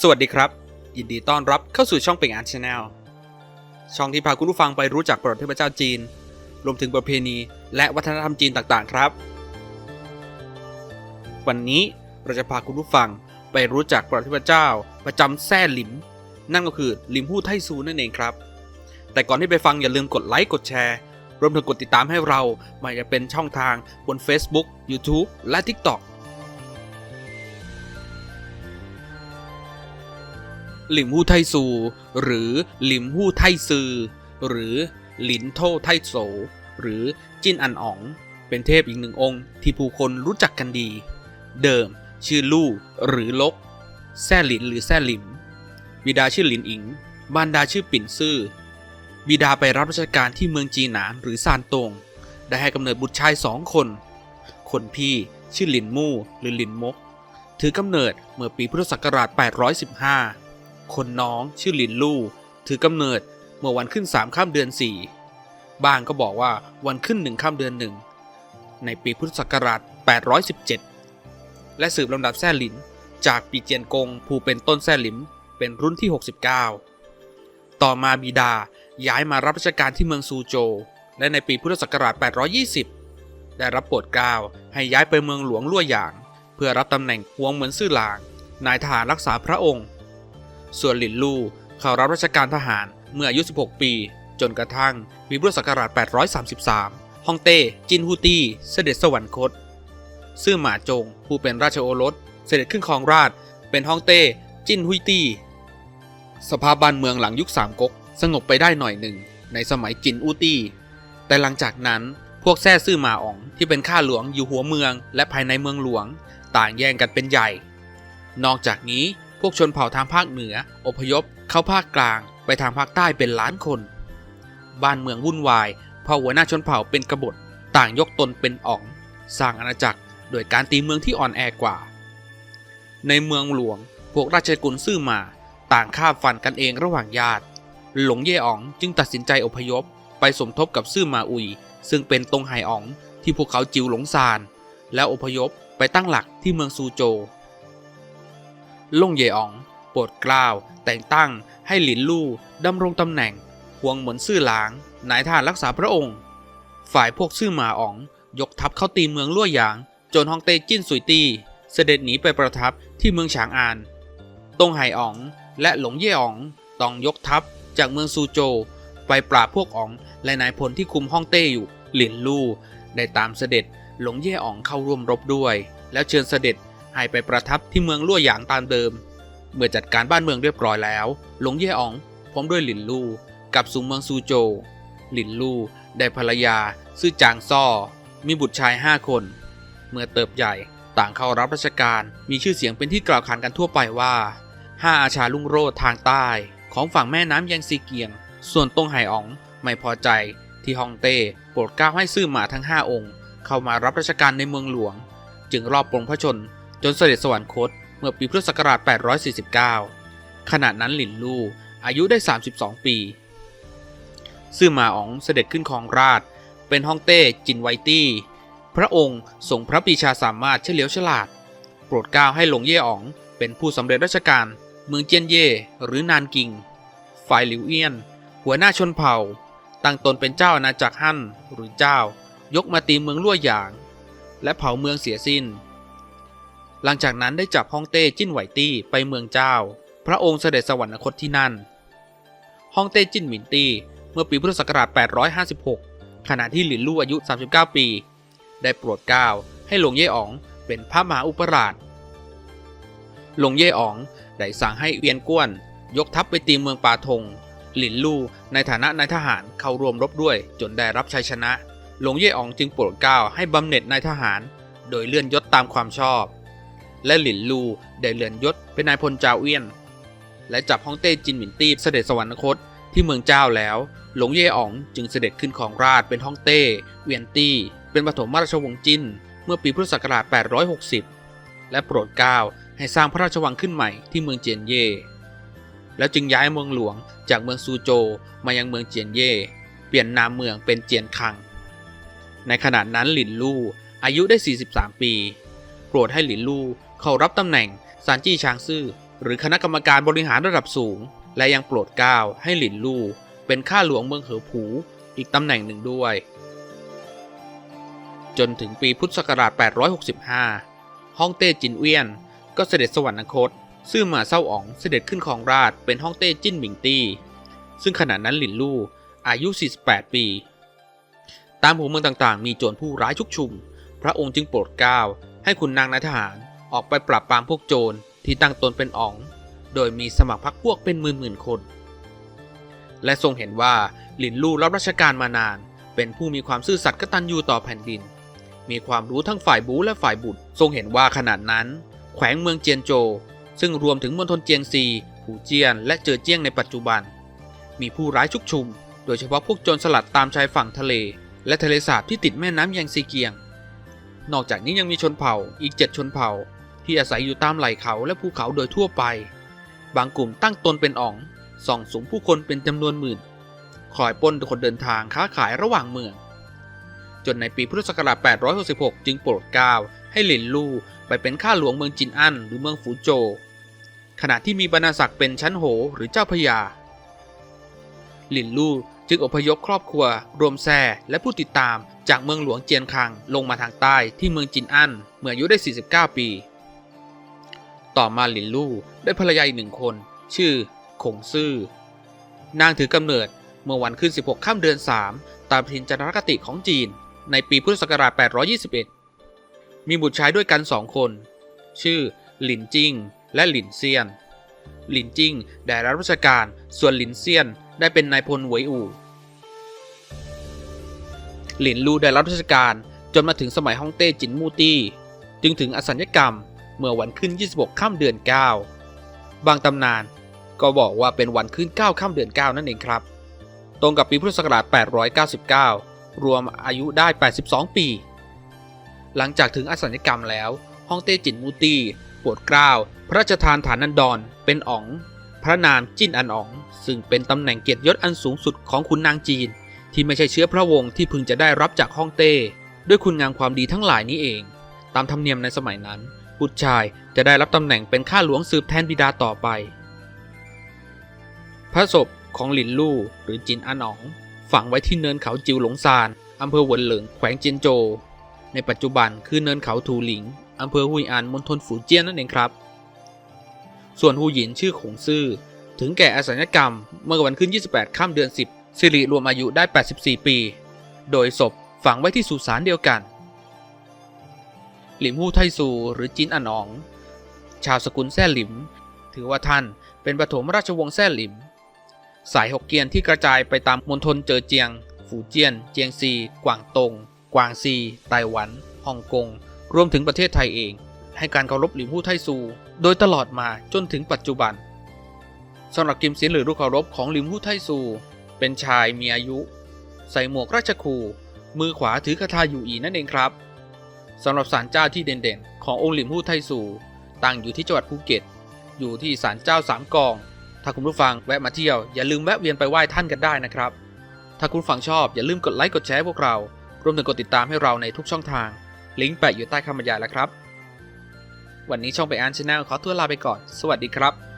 สวัสดีครับ ยินดีต้อนรับเข้าสู่ช่องเป่งอันชาแนลช่องที่พาคุณผู้ฟังไปรู้จักประวัติเทพเจ้าจีน รวมถึงประเพณีและวัฒนธรรมจีนต่างๆ ครับ วันนี้เราจะพาคุณผู้ฟังไปรู้จักประวัติเทพเจ้า ประจำแซ่หลิม นั่นก็คือหลิมหู้ไทซูนั่นเองครับ แต่ก่อนที่ไปฟังอย่าลืมกดไลค์กดแชร์รวมถึงกดติดตามให้เราไม่ว่าจะเป็นช่องทางบน Facebook YouTube และ TikTok หลิมหู้ไทซู หรือหลิมหู้ไทซือ หรือหลินโทไทโซหรือจินอันอ๋อง เป็นเทพอีกหนึ่งองค์ที่ผู้คนรู้จักกันดี เดิมชื่อลู่หรือลก แซ่หลินหรือแซ่หลิม บิดาชื่อหลินอิงมารดาชื่อปิ่นซื่อ บิดาไปรับราชการที่เมืองจีหนานหรือซานตง ได้ให้กำเนิดบุตรชายสองคน คนพี่ชื่อหลินมู่หรือหลินมก ถือกำเนิดเมื่อปีพุทธศักราช 815 คนน้องชื่อลินลู่ถือกำเนิดเมื่อวันขึ้น3ข้ามเดือน4บ้างก็บอกว่าวันขึ้น1ข้ามเดือน1ในปีพุทธศักราช 817 และสืบลำดับแซ่หลิน จากปีเจียนกงผู้เป็นต้นแซ่หลิมเป็นรุ่นที่ 69 ต่อมาบิดาย้ายมารับราชการที่เมืองซูโจ และในปีพุทธศักราช 820 ได้รับโปรดเกล้าให้ย้ายไปเมืองหลวงลั่วหยาง เพื่อรับตำแหน่งพวงเหมือนซื่อหลาง นายทหารรักษาพระองค์ ส่วนหลินลู่เข้ารับราชการทหารเมื่ออายุ 16 ปี จนกระทั่งปีพุทธศักราช 833ฮ่องเต้ จินฮูตี้ เสด็จสวรรคต ซื่อหมาจง ผู้เป็นราชโอรส เสด็จขึ้นครองราช เป็นฮ่องเต้ จินฮุยตี้ สภาพบ้านเมืองหลังยุคสามก๊กสงบไปได้หน่อยหนึ่ง ในสมัยจินอูตี้ แต่หลังจากนั้นพวกแซ่ซื่อหมาอ๋องที่เป็นข้าหลวงอยู่หัวเมือง และภายในเมืองหลวง ต่างแย่งกันเป็นใหญ่ นอกจากนี้ วกชนเผ่าทางภาคเหนือ อพยพ เข้าภาคกลาง ไปทางภาคใต้เป็นล้านคน บ้านเมืองวุ่นวายเพราะหัวหน้าชนเผ่าเป็นกบฏต่างยกตนเป็นอ๋อง สร้างอาณาจักร โดยการตีเมืองที่อ่อนแอกว่า ในเมืองหลวง พวกราชกุลซื่อมา ต่างฆ่าฟันกันเองระหว่างญาติ หลงเย่อ๋องจึงตัดสินใจอพยพ ไปสมทบกับซื่อมาอุย ซึ่งเป็นตงไหอ๋องที่พวกเขาจิวหลงซาน แล้วอพยพไปตั้งหลักที่เมืองซูโจ ล่งเยอองโปรดกล้าว แต่งตั้งให้หลินลู่ดำรงตำแหน่งห่วงเหมือนซื่อหลางนายทหารรักษาพระองค์ ฝ่ายพวกซื่อหมาอ๋อง ยกทัพเข้าตีเมืองลั่วหยาง จนฮองเต้จิ้นสุยตีเสด็จหนีไปประทับที่เมืองฉางอานตงไหอ๋องและหลงเย่อ๋องต้องยกทัพจากเมืองซูโจ ไปปราบพวกอ๋อง และนายพลที่คุมฮ่องเต้อยู่หลินลู่ได้ตามเสด็จหลงเย่อ๋องเข้าร่วมรบด้วย แล้วเชิญเสด็จ ให้ไปประทับที่เมืองลั่วหยางตามเดิม เมื่อจัดการบ้านเมืองเรียบร้อยแล้ว หลงเย่อ๋อง พร้อมด้วยหลินลู่กับสู่เมืองซูโจวหลินลู่ได้ภรรยา ซื่อจางซ่อ มีบุตรชายห้าคน เมื่อเติบใหญ่ต่างเข้ารับราชการ มีชื่อเสียงเป็นที่กล่าวขานกันทั่วไปว่าห้าอาชาลุ่งโรดทางใต้ ของฝั่งแม่น้ำยังซีเกียง ส่วนตงไหอ๋องไม่พอใจที่ฮ่องเต้โปรดเกล้าให้ซื่อหมาทั้งห้าองค์ เข้ามารับราชการในเมืองหลวง จึงรอบปลงพระชน จนเสด็จสวรรคตเมื่อปีพุทธศักราช 849 ขณะนั้นหลินลู่อายุได้ 32 ปี ซื่อหมาอ๋องเสด็จขึ้นครองราช เป็นฮ่องเต้จินไวตี้ พระองค์ทรงพระปีชาสามารถเฉลียวฉลาด โปรดเกล้าให้หลงเย่อ๋อง เป็นผู้สำเร็จราชการ เมืองเจียนเย่หรือนานกิง ฝ่ายหลิวเอี้ยน หัวหน้าชนเผ่า ตั้งตนเป็นเจ้าอาณาจักรฮั่นหรือเจ้ายกมาตีเมืองลั่วหยาง และเผาเมืองเสียสิ้น หลังจากนั้นได้จับฮ่องเต้จิ้นไหวตี้ไปเมืองเจ้า พระองค์เสด็จสวรรคตที่นั่นฮ่องเต้จิ้นหมินตี้เมื่อปีพุทธศักราช 856 ขณะที่หลินลู่อายุ 39 ปี ได้โปรดเกล้าให้หลวงเย่อ๋องเป็นพระมหาอุปราชหลวงเย่อ๋องได้สั่งให้เวียนก้วน ยกทัพไปตีเมืองปาทง หลินลู่ในฐานะนายทหารเข้าร่วมรบด้วยจนได้รับชัยชนะ หลวงเย่อ๋องจึงโปรดเกล้าให้บำเหน็จนายทหาร โดยเลื่อนยศตามความชอบ และหลินลู่ได้เลื่อนยศเป็นนายพลจาวเอี้ยน และจับฮ่องเต้จินหมินตี้เสด็จสวรรคตที่เมืองเจ้าแล้ว หลงเย่อ๋องจึงเสด็จขึ้นของราชเป็นฮ่องเต้ เวียนตี้ เป็นปฐมราชวงศ์จินเมื่อปีพุทธศักราช 860 และโปรดเกล้าให้สร้างพระราชวังขึ้นใหม่ที่เมืองเจียนเย่ แล้วจึงย้ายเมืองหลวงจากเมืองซูโจมายังเมืองเจียนเย่ เปลี่ยนนามเมืองเป็นเจียนคัง ในขณะนั้นหลินลู่อายุได้ 43 ปี ปรดให้หลินลู่เข้ารับตำแหน่งซานจี้ชางซื่อหรือคณะกรรมการบริหารระดับสูง และยังโปรดเกล้าให้หลินลู่เป็นข้าหลวงเมืองเหอผูอีกตำแหน่งหนึ่งด้วย จนถึงปีพุทธศักราช 865 ฮ่องเต้จินเวียน ก็เสด็จสวรรคต ซื่อหมาเศร้าอ๋องเสด็จขึ้นครองราชเป็นฮ่องเต้จิ้นหมิงตี้ ซึ่งขณะนั้นหลินลู่อายุ 48 ปี ตามหัวเมืองต่างๆ มีโจรผู้ร้ายชุกชุม พระองค์จึงโปรดเกล้า ให้คุณนางนายทหารออกไปปราบปรามพวกโจรที่ตั้งตนเป็นอ๋อง โดยมีสมัครพรรคพวกเป็นหมื่นๆคน และทรงเห็นว่าหลินลู่รับราชการมานาน เป็นผู้มีความซื่อสัตย์กตัญญูต่อแผ่นดิน มีความรู้ทั้งฝ่ายบูและฝ่ายบุตร ทรงเห็นว่าขนาดนั้น แขวงเมืองเจียนโจ ซึ่งรวมถึงมณฑลเจียงซีหูเจียน และเจอเจียงในปัจจุบัน มีผู้ร้ายชุกชุม โดยเฉพาะพวกโจรสลัดตามชายฝั่งทะเล และทะเลสาบที่ติดแม่น้ำแยงซีเกียง นอกจากนี้ยังมีชนเผ่าอีกเจ็ดชนเผ่า ที่อาศัยอยู่ตามไหล่เขาและภูเขาโดยทั่วไป บางกลุ่มตั้งตนเป็นอ๋องส่องสุมผู้คนเป็นจำนวนหมื่นคอยปล้นคนเดินทางค้าขายระหว่างเมือง จนในปีพุทธศักราช 866 จึงโปรดเกล้าให้หลินลู่ไปเป็นข้าหลวงเมืองจินอันหรือเมืองฝูโจ ขณะที่มีบรรณาศักดิ์เป็นชั้นโหหรือเจ้าพระยาหลินลู่ จึงอพยพครอบครัว รวมแซ่และผู้ติดตามจากเมืองหลวงเจียนคังลงมาทางใต้ที่เมืองจินอันเมื่ออายุได้ 49 ปี ต่อมาหลินลู่ได้ภรรยาอีกหนึ่งคน ชื่อคงซื่อนางถือกำเนิดเมื่อวันขึ้น 16 ข้ามเดือน 3 ตามพินจารคติของจีน ในปีพุทธศักราช 821 มีบุตรชายด้วยกันสองคน ชื่อหลินจิงและหลินเซียน หลินจิ้งได้รับราชการ ส่วนหลินเซียนได้เป็นนายพลหวยอู่ หลินลู่ได้รับราชการจนมาถึงสมัยฮ่องเต้จินมูตี้ จึงถึงอสัญญกรรมเมื่อวันขึ้น 26ข้ามเดือน 9 บางตำนานก็บอกว่าเป็นวันขึ้น 9ข้ามเดือน 9 นั่นเองครับ ตรงกับปีพุทธศักราช 899 รวมอายุได้ 82 ปี หลังจากถึงอสัญญกรรมแล้วฮ่องเต้จินมูตี้ปรดกล้าพ ระราชทานฐานันดรเป็นอ๋อง พระนามจิ้นอันอ๋อง ซึ่งเป็นตำแหน่งเกียรติยศอันสูงสุดของขุนนางจีน ที่ไม่ใช่เชื้อพระวงศ์ที่พึงจะได้รับจากฮ่องเต้ ด้วยคุณงามความดีทั้งหลายนี้เอง ตามธรรมเนียมในสมัยนั้นบุตรชายจะได้รับตำแหน่งเป็นข้าหลวงสืบแทนบิดาต่อไป พระศพของหลินลู่หรือจินอันอ๋อง ฝังไว้ที่เนินเขาจิวหลงซานอำเภอหวนเหลิงแขวงเจียนโจ ในปัจจุบันคือเนินเขาทูหลิงอำเภอฮุยอันมณฑลฝูเจี้ยนนั่นเองครับ ส่วนฮูหยินชื่อขงซื่อ ถึงแก่อสัญญกรรมเมื่อวันขึ้น 28ข้ามเดือน 10 สิริรวมอายุได้ 84 ปี โดยศพฝังไว้ที่สุสานเดียวกัน หลิมฮู่ไทซูหรือจินอันออง ชาวสกุลแซ่หลิม ถือว่าท่านเป็นปฐมราชวงศ์แซ่หลิม สายหกเกียนที่กระจายไปตามมณฑลเจอเจียง ฝูเจียน เจียงซี กวางตง กวางซี ไต้หวัน ฮ่องกง รวมถึงประเทศไทยเอง ให้การเคารพหลิมฮู่ไทซูโดยตลอดมาจนถึงปัจจุบันสำหรับกิมซินหรือลูกเคารพของหลิมฮู่ไทซู เป็นชายมีอายุ ใส่หมวกราชคูมือขวาถือคาถาอยู่อีนั่นเองครับสำหรับศาลเจ้าที่เด่นๆ ขององค์หลิมฮู่ไทซูตั้งอยู่ที่จังหวัดภูเก็ต อยู่ที่ศาลเจ้าสามกอง ถ้าคุณผู้ฟังแวะมาเที่ยวอย่าลืมแวะเวียนไปไหว้ท่านกันได้นะครับ ถ้าคุณผังชอบอย่าลืมกดไลค์กดแชร์พวกเรา รวมถึงกดติดตามให้เราในทุกช่องทาง ลิงก์แปะอยู่ใต้คำบรรยายแล้วครับ วันนี้ช่องไปอ่านชาแนลขอตัวลาไปก่อน สวัสดีครับ